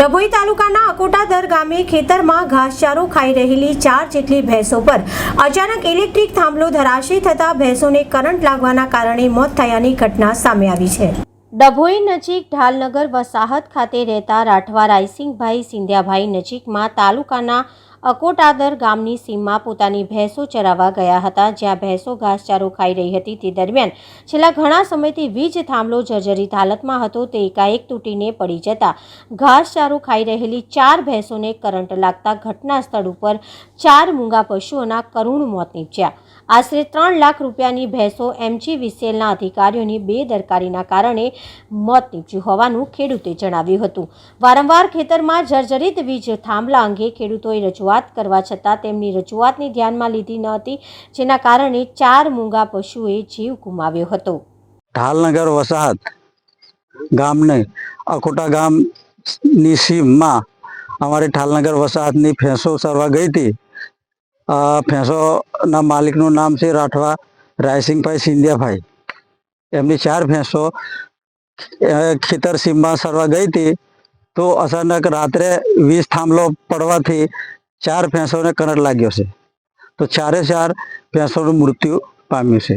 ડભોઈ તાલુકાના અકોટાદર ગામે ખેતરમાં ઘાસચારો ખાઈ રહેલી ચાર જેટલી ભેંસો પર અચાનક ઇલેક્ટ્રિક થાંભલો ધરાશી થતા ભેંસોને કરંટ લાગવાના કારણે મોત થયાની ઘટના સામે આવી છે. ડભોઈ નજીક ઢાલનગર વસાહત ખાતે રહેતા રાઠવા રાયસિંગભાઈ સિંધ્યાભાઈ નજીકમાં તાલુકાના અકોટાદર ગામની સીમમાં પોતાની ભેંસો ચરાવવા ગયા હતા, જ્યાં ભેંસો ઘાસચારો ખાઈ રહી હતી. તે દરમિયાન છેલ્લા ઘણા સમયથી વીજ થાંભલો જર્જરિત હાલતમાં હતો. તે એકાએક તૂટીને પડી જતા ઘાસચારો ખાઈ રહેલી ચાર ભેંસોને કરંટ લાગતા ઘટના સ્થળ ઉપર ચાર મૂંગા પશુઓના કરુણ મોત નીપજ્યા. આશરે ત્રણ લાખ રૂપિયાની ભેંસો એમજી વિસેલના અધિકારીઓની બેદરકારીના કારણે મોત નીપજ્યું હોવાનું ખેડૂતે જણાવ્યું હતું. વારંવાર ખેતરમાં જર્જરિત વીજ થાંભલા અંગે ખેડૂતોએ રજૂઆત કરવા છતાં તેમની રજૂઆતને ધ્યાનમાં લીધી ન હતી, જેના કારણે ચાર મૂંગા પશુએ જીવ ગુમાવ્યો હતો. ઢાલનગર વસાહત ગામને અકોટા ગામની સીમમાં અમારી ઢાલનગર વસાહતની ભેંસો સરવા ગઈ હતી. ભેંસોના માલિકનું નામ છે રાઠવા રાયસિંગભાઈ સિંધિયાભાઈ. એમની ચાર ભેંસો ખેતર સરવા ગઈ હતી, તો અચાનક રાત્રે વીજ થાંભલો પડવાથી ચાર ભેંસોને કરંટ લાગ્યો છે. તો ચારે ચાર ભેંસોનું મૃત્યુ પામ્યું છે.